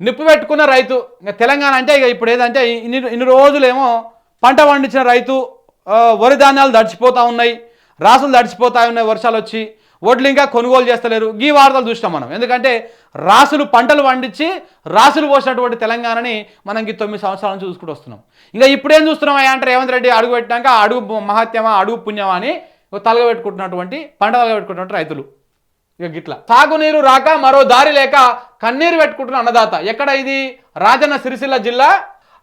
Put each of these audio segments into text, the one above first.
నిప్పు పెట్టుకున్న రైతు ఇంకా తెలంగాణ అంటే ఇక ఇప్పుడు ఏదంటే ఇన్ని ఇన్ని రోజులేమో పంట పండించిన రైతు వరి ధాన్యాలు దడిచిపోతూ ఉన్నాయి రాసులు దడిచిపోతా ఉన్నాయి వర్షాలు వచ్చి వడ్లు ఇంకా కొనుగోలు చేస్తలేరు. ఈ వార్తలు చూస్తాం మనం. ఎందుకంటే రాసులు పంటలు పండించి రాసులు పోసినటువంటి తెలంగాణని మనం ఈ తొమ్మిది సంవత్సరాల నుంచి చూసుకుంటూ వస్తున్నాం. ఇంకా ఇప్పుడేం చూస్తున్నాం అయ్యా అంటే రేవంత్ రెడ్డి అడుగు పెట్టినాక అడుగు మహాత్యమా అడుగు పుణ్యమా అని తలగబెట్టుకుంటున్నటువంటి పంట తలగబెట్టుకుంటున్నటువంటి రైతులు. ఇక గిట్లా. తాగునీరు రాక మరో దారి లేక కన్నీరు పెట్టుకుంటున్న అన్నదాత. ఎక్కడ ఇది? రాజన్న సిరిసిల్ల జిల్లా.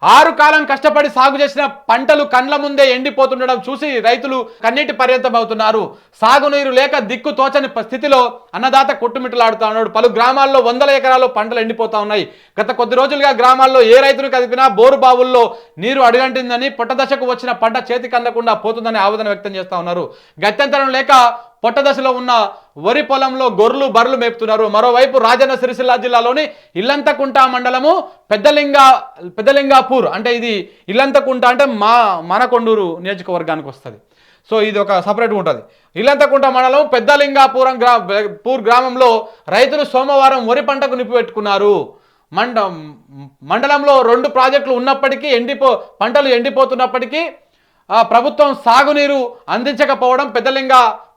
ఆరు కాలం కష్టపడి సాగు చేసిన పంటలు కండ్ల ముందే ఎండిపోతుండడం చూసి రైతులు కన్నీటి పర్యంతం అవుతున్నారు సాగునీరు లేక దిక్కు తోచని స్థితిలో అన్నదాత కొట్టుమిట్టలాడుతా ఉన్నాడు పలు గ్రామాల్లో వందల ఎకరాల్లో పంటలు ఎండిపోతా ఉన్నాయి. గత కొద్ది రోజులుగా గ్రామాల్లో ఏ రైతులు కదిపినా బోరు బావుల్లో నీరు అడుగంటిందని పొట్టదశకు వచ్చిన పంట చేతికి అందకుండా పోతుందని ఆవేదన వ్యక్తం చేస్తా ఉన్నారు. గత్యంతరం లేక పొట్ట దశలో ఉన్న వరి పొలంలో గొర్రెలు బర్రెలు మేపుతున్నారు. మరోవైపు రాజన్న సిరిసిల్ల జిల్లాలోని ఇల్లంతకుంట మండలము పెద్దలింగ పెద్దలింగాపూర్ అంటే ఇది ఇల్లంతకుంట అంటే మా మనకొండూరు నియోజకవర్గానికి వస్తుంది. సో ఇది ఒక సపరేట్గా ఉంటుంది. ఇల్లంతకుంట మండలం పెద్దలింగాపురం గ్రా పూర్ గ్రామంలో రైతులు సోమవారం వరి పంటకు నిప్పిపెట్టుకున్నారు. మండ మండలంలో రెండు ప్రాజెక్టులు ఉన్నప్పటికీ ఎండిపో పంటలు ఎండిపోతున్నప్పటికీ ప్రభుత్వం సాగునీరు అందించకపోవడం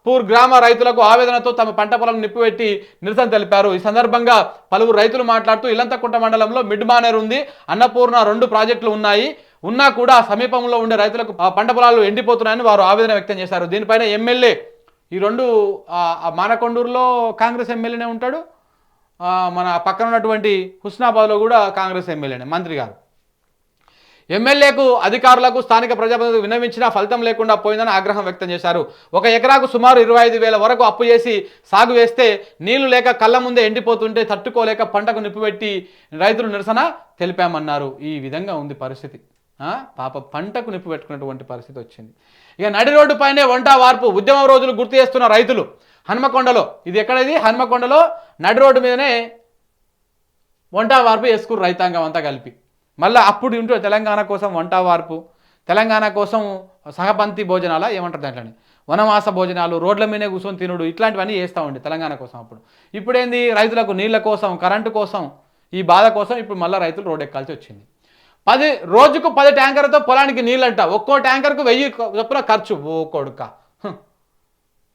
పూర్ గ్రామ రైతులకు ఆవేదనతో తమ పంట పొలం నిప్పిపెట్టి నిరసన తెలిపారు. ఈ సందర్భంగా పలువురు రైతులు మాట్లాడుతూ ఇల్లంతకుంట మండలంలో మిడ్ మానేర్ ఉంది. అన్నపూర్ణ రెండు ప్రాజెక్టులు ఉన్నాయి. ఉన్నా కూడా సమీపంలో ఉండే రైతులకు పంట పొలాలు ఎండిపోతున్నాయని వారు ఆవేదన వ్యక్తం చేశారు. దీనిపైన ఎమ్మెల్యే ఈ రెండు మానకొండూరులో కాంగ్రెస్ ఎమ్మెల్యేనే ఉంటాడు. మన పక్కన ఉన్నటువంటి హుస్నాబాద్లో కూడా కాంగ్రెస్ ఎమ్మెల్యేనే మంత్రి గారు. ఎమ్మెల్యేకు అధికారులకు స్థానిక ప్రజాప్రతినిధులు విన్నవించినా ఫలితం లేకుండా పోయిందని ఆగ్రహం వ్యక్తం చేశారు. ఒక ఎకరాకు సుమారు ఇరవై ఐదు వేల వరకు అప్పు చేసి సాగు వేస్తే నీళ్ళు లేక కళ్ళ ముందే ఎండిపోతుంటే తట్టుకోలేక పంటకు నిప్పుపెట్టి రైతులు నిరసన తెలిపామన్నారు. ఈ విధంగా ఉంది పరిస్థితి. పాప పంటకు నిప్పు పెట్టుకున్నటువంటి పరిస్థితి వచ్చింది. ఇక నడి రోడ్డు పైనే వంట వార్పు. ఉద్యమం రోజులు గుర్తు చేస్తున్న రైతులు. హన్మకొండలో ఇది ఎక్కడది? హన్మకొండలో నడి రోడ్డు మీదనే వంట వార్పు వేసుకురు రైతాంగం అంతా కలిపి. మళ్ళీ అప్పుడు ఉంటూ తెలంగాణ కోసం వంట వార్పు తెలంగాణ కోసం సహపంతి భోజనాల ఏమంటారు దాంట్లోని? వనవాస భోజనాలు రోడ్ల మీదనే కూర్చొని తినుడు ఇట్లాంటివన్నీ చేస్తూ ఉండే తెలంగాణ కోసం అప్పుడు. ఇప్పుడేంది? రైతులకు నీళ్ళ కోసం కరెంటు కోసం ఈ బాధ కోసం ఇప్పుడు మళ్ళీ రైతులు రోడ్ ఎక్కాల్సి వచ్చింది. పది రోజుకు పది ట్యాంకర్తో పొలానికి నీళ్ళంట. ఒక్కో ట్యాంకర్కు వెయ్యి చొప్పున ఖర్చు. ఓ కొడుక. హ్.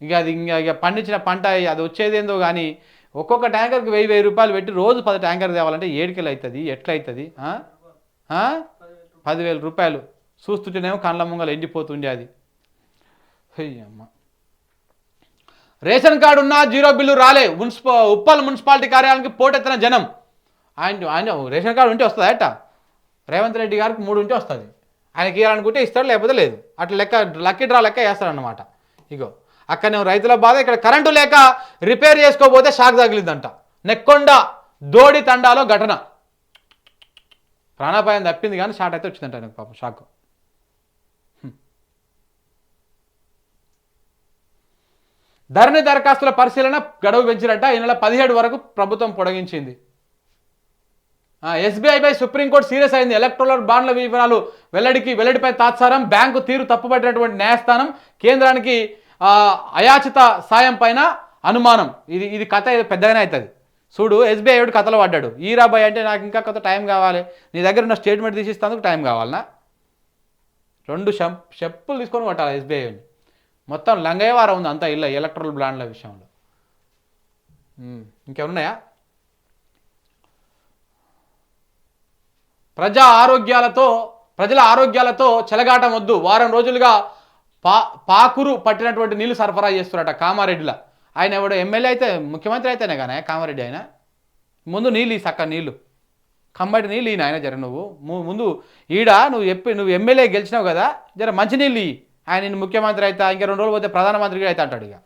ఇక అది ఇంకా ఇక పండించిన పంట అది వచ్చేదేందో కానీ ఒక్కొక్క ట్యాంకర్కి వెయ్యి వెయ్యి రూపాయలు పెట్టి రోజు పది ట్యాంకర్ తేవాలంటే ఏడుకెళ్ళి అవుతుంది? ఎట్లయితుంది? అవుతుంది పదివేల రూపాయలు. చూస్తుంటేనేమో కండ్ల ముంగలు ఎండిపోతుండే అది. అమ్మ రేషన్ కార్డు ఉన్నా జీరో బిల్లు రాలే. మున్సిపా ఉప్పల్ మున్సిపాలిటీ కార్యాలయానికి పోటెత్తిన జనం. ఆయన ఆయన రేషన్ కార్డు ఉంటే వస్తుంది అట రేవంత్ రెడ్డి గారికి మూడు ఉంటే వస్తుంది. ఆయనకి ఇవ్వాలనుకుంటే ఇస్తాడు లేకపోతే లేదు. అట్లా లెక్క లక్కీ డ్రా లెక్క వేస్తాడనమాట ఇగో అక్కడనే రైతుల బాధ ఇక్కడ కరెంటు లేక రిపేర్ చేసుకోకపోతే షాక్ తగిలిందంట. నెక్కొండ దోడి తండాలో ఘటన. ప్రాణాపాయం తప్పింది కానీ షాట్ అయితే వచ్చిందంట ఆయనకు పాపం షాక్. ధరణి దరఖాస్తుల పరిశీలన గడువు పెంచినట్ట ఈ నెల పదిహేడు వరకు ప్రభుత్వం పొడిగించింది. ఎస్బీఐపై సుప్రీంకోర్టు సీరియస్ అయింది. ఎలక్ట్రోలర్ బాండ్ల వివరాలు వెల్లడికి వెల్లడిపై తాత్సారం బ్యాంకు తీరు తప్పుపట్టినటువంటి న్యాయస్థానం కేంద్రానికి అయాచిత సాయం పైన అనుమానం. ఇది ఇది కథ ఇది పెద్దగానే అవుతుంది. చూడు ఎస్బీఐ వాడు కథలు పడ్డాడు. ఈరాబాయ్ అంటే నాకు ఇంకా కొంత టైం కావాలి. నీ దగ్గర ఉన్న స్టేట్మెంట్ తీసిస్తాందుకు టైం కావాలనా? రెండు షం చెప్పులు తీసుకొని కొట్టాలి ఎస్బీఐని మొత్తం లంగయ్యవారం ఉంది అంతా ఇల్ల ఎలక్ట్రల్ బ్రాండ్ల విషయంలో. ఇంకేమున్నాయా? ప్రజా ఆరోగ్యాలతో ప్రజల ఆరోగ్యాలతో చెలగాటం వద్దు. వారం రోజులుగా పా పాకురు పట్టినటువంటి నీళ్ళు సరఫరా చేస్తున్నారట కామారెడ్డిలో. ఆయన ఎవడో ఎమ్మెల్యే అయితే ముఖ్యమంత్రి అయితేనే కానీ కామారెడ్డి ఆయన ముందు నీళ్ళు ఈ సక్క నీళ్ళు. కమ్మటి నీళ్ళు ఈయన ఆయన జర నువ్వు. ముందు ఈడ నువ్వు చెప్పి నువ్వు ఎమ్మెల్యే గెలిచినావు కదా జర మంచి నీళ్ళు ఈ ఆయన నేను ముఖ్యమంత్రి అయితే ఇంకా రెండు రోజులు పోతే ప్రధానమంత్రి అయితే అంటాడు ఇక.